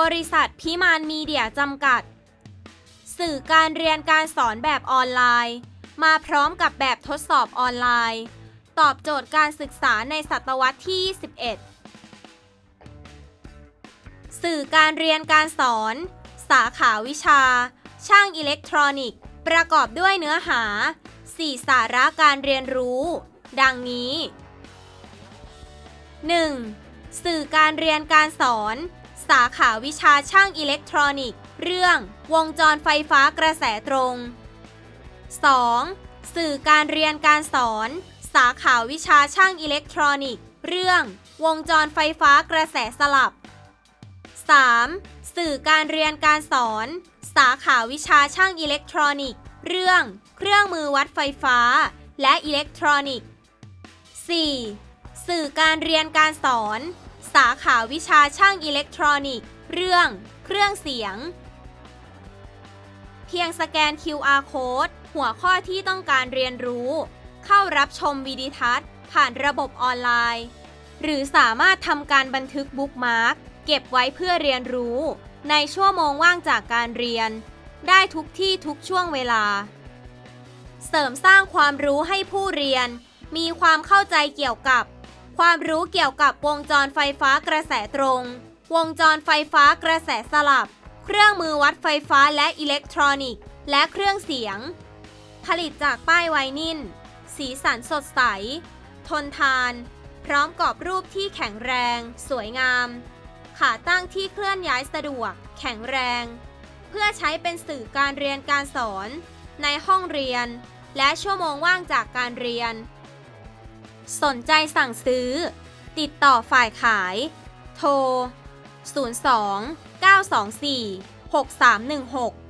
บริษัทพิมานมีเดียจำกัด สื่อการเรียนการสอนแบบออนไลน์ มาพร้อมกับแบบทดสอบออนไลน์ ตอบโจทย์การศึกษาในศตวรรษที่ 21 สื่อการเรียนการสอน สาขาวิชา ช่างอิเล็กทรอนิกส์ ประกอบด้วยเนื้อหา 4 สาระการเรียนรู้ ดังนี้ 1. สื่อการเรียนการสอน สาขาวิชาช่างอิเล็กทรอนิกส์ เรื่อง วงจรไฟฟ้ากระแสตรง 2. สื่อการเรียนการสอน สาขาวิชาช่างอิเล็กทรอนิกส์ เรื่อง วงจรไฟฟ้ากระแสสลับ 3. สื่อการเรียนการสอน สาขาวิชาช่างอิเล็กทรอนิกส์ เรื่อง เครื่องมือวัดไฟฟ้า และอิเล็กทรอนิกส์ 4. สื่อการเรียนการสอน สาขาวิชาช่างอิเล็กทรอนิกส์ เรื่อง เครื่องเสียง เพียงสแกน QR code หัวข้อที่ต้องการเรียนรู้ เข้ารับชมวิดีทัศน์ ผ่านระบบออนไลน์ หรือสามารถทำการบันทึกบุ๊กมาร์กเก็บไว้เพื่อเรียนรู้ ในชั่วโมงว่างจากการเรียน ได้ทุกที่ทุกช่วงเวลา เสริมสร้างความรู้ให้ผู้เรียน มีความเข้าใจเกี่ยวกับ ความรู้เกี่ยวกับวงจรไฟฟ้ากระแสตรง วงจรไฟฟ้ากระแสสลับ เครื่องมือวัดไฟฟ้าและอิเล็กทรอนิกส์ และเครื่องเสียง ผลิตจากป้ายไวนิลสีสันสดใส ทนทาน พร้อมกรอบรูปที่แข็งแรง สวยงาม ขาตั้งที่เคลื่อนย้ายสะดวก แข็งแรง เพื่อใช้เป็นสื่อการเรียนการสอน ในห้องเรียน และชั่วโมงว่างจากการเรียน สนใจสั่งซื้อ ติดต่อฝ่ายขาย โทร 02 924 6316